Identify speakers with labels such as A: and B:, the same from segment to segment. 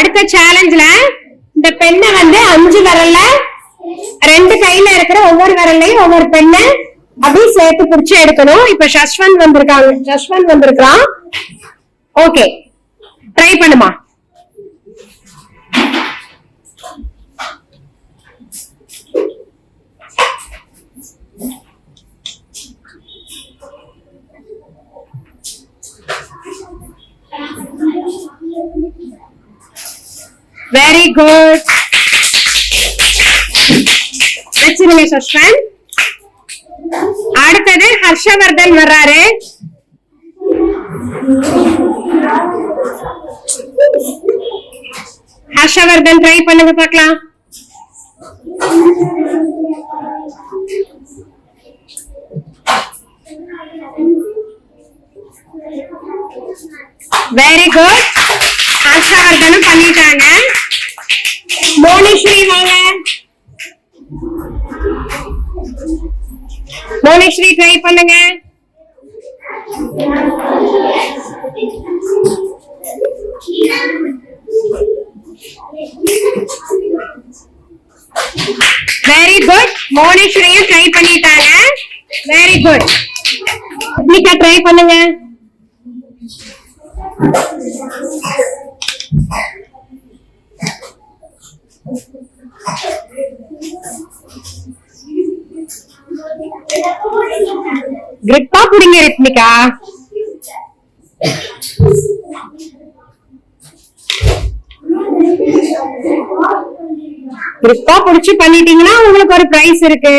A: அடுத்த சேலஞ்சுல இந்த பெண்ணை வந்து அஞ்சு விரல்ல ரெண்டு கையில இருக்கிற ஒவ்வொரு விரல்லையும் ஒவ்வொரு பெண்ணை அப்படியே சேர்த்து பிடிச்சு எடுக்கணும். இப்ப சஷ்வந்த் வந்திருக்காங்க. சஷ்வந்த் வந்திருக்கான் ஓகே ட்ரை பண்ணுமா? வெரி குட் வச்சிருங்க சஷ்வந்த் அடுத்தது ஹர்ஷவர்தன் வர்றாரு ஹர்ஷவர்தன் ட்ரை பண்ணுங்க பார்க்கலாம் வெரி குட் ஹர்ஷவர்தனும் பண்ணிட்டாங்க மோனிஸ்ரீ வாங்க. மோனிஸ்ரீ ட்ரை பண்ணுங்க. வெரி குட் மோனிஸ்ரீயும் ட்ரை பண்ணிட்டாங்க. வெரி குட் ட்ரை பண்ணுங்க. கிரிப்பா புடிங்க ரித்மிகா. கிரிப்பா புடிச்சு பண்ணிட்டீங்கன்னா உங்களுக்கு ஒரு பிரைஸ் இருக்கு.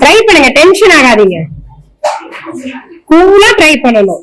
A: ட்ரை பண்ணுங்க டென்ஷன் ஆகாதீங்க. கூலா ட்ரை பண்ணணும்.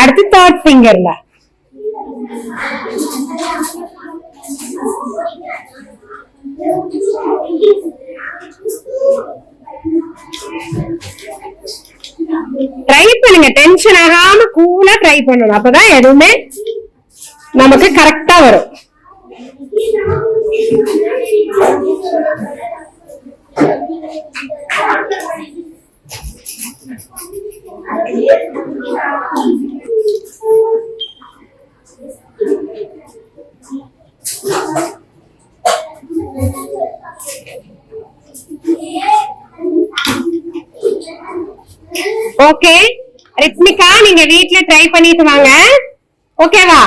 A: அடுத்து தேர்ட் ஃபிங்கர்ல ட்ரை பண்ணுங்க. டென்ஷன் ஆகாம கூலா ட்ரை பண்ணணும். அப்பதான் எதுவுமே நமக்கு கரெக்டா வரும். ஓகே ரித்மிகா நீங்க வீட்ல ட்ரை பண்ணிட்டு வாங்க. ஓகேவா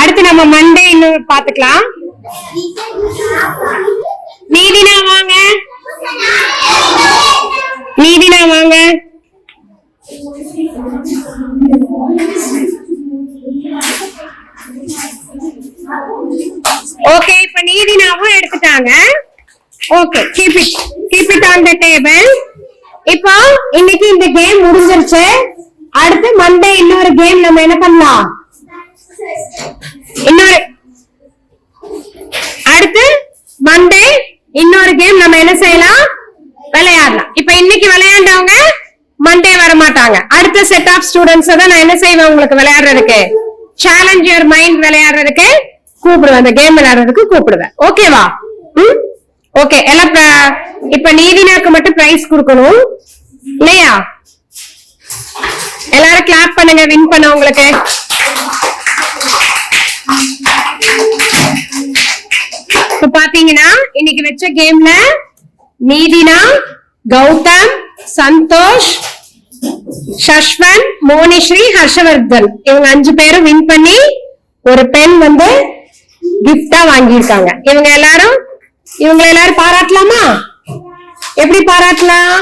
A: அடுத்து நம்ம மண்டே இன்னும் பாத்துக்கலாம். நீதினா வாங்க. நீதினா வாங்க. ஓகே இப்ப நீதினாவும் எடுத்துட்டாங்க. Okay keep it keep it on the table இப்போ இன்னைக்கு இந்த கேம் முடிஞ்சிருச்சு. அடுத்து மண்டே இன்னொரு கேம் நம்ம என்ன பண்ணலாம்? இன்னொரு அடுத்து மண்டே இன்னொரு கேம் நம்ம என்ன செய்யலாம்? விளையாடலாம். இப்ப இன்னைக்கு விளையாண்டவங்க விளையாட மாட்டாங்க அடுத்த செட் ஆஃப் ஸ்டூடெண்ட்ஸ் தான் நான் என்ன செய்வேன் உங்களுக்கு விளையாடுறதுக்கு? சேலஞ்ச் யுவர் மைண்ட் விளையாடுறதுக்கு கூப்பிடுவேன். அந்த கேம் விளையாடுறதுக்கு கூப்பிடுவேன். ஓகேவா ம்? ஓகே எல்லாம் இப்ப நீதினாக்கு மட்டும் பிரைஸ் கொடுக்கணும். இல்லையா? எல்லாரும் கிளாப் பண்ணுங்க வின் பண்ண உங்களுக்கு. இப்ப பாத்தீங்கன்னா இன்னைக்கு வச்ச கேம்ல நீதினா கௌதம் சந்தோஷ் சஷ்வன் மோனிஸ்ரீ ஹர்ஷவர்தன். இவங்க அஞ்சு பேரும் வின் பண்ணி ஒரு பெண் வந்து கிஃப்டா வாங்கியிருக்காங்க. இவங்க எல்லாரும் இவங்க எல்லாரும் பாராட்டலாமா? எப்படி பாராட்டலாம்?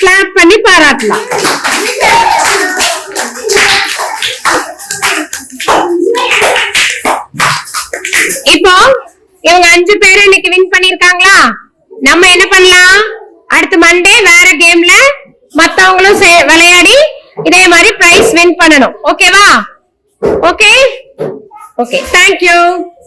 A: கிளாப் பண்ணி பாராட்டலாம். இப்போ இவங்க அஞ்சு பேரும் இன்னைக்கு வின் பண்ணிருக்காங்களா நம்ம என்ன பண்ணலாம்? அடுத்த மண்டே வேற கேம்ல மத்தவங்களும் சே- விளையாடி இதே மாதிரி பிரைஸ் வின் பண்ணணும். ஓகேவா ஓகே ஓகே தேங்க்யூ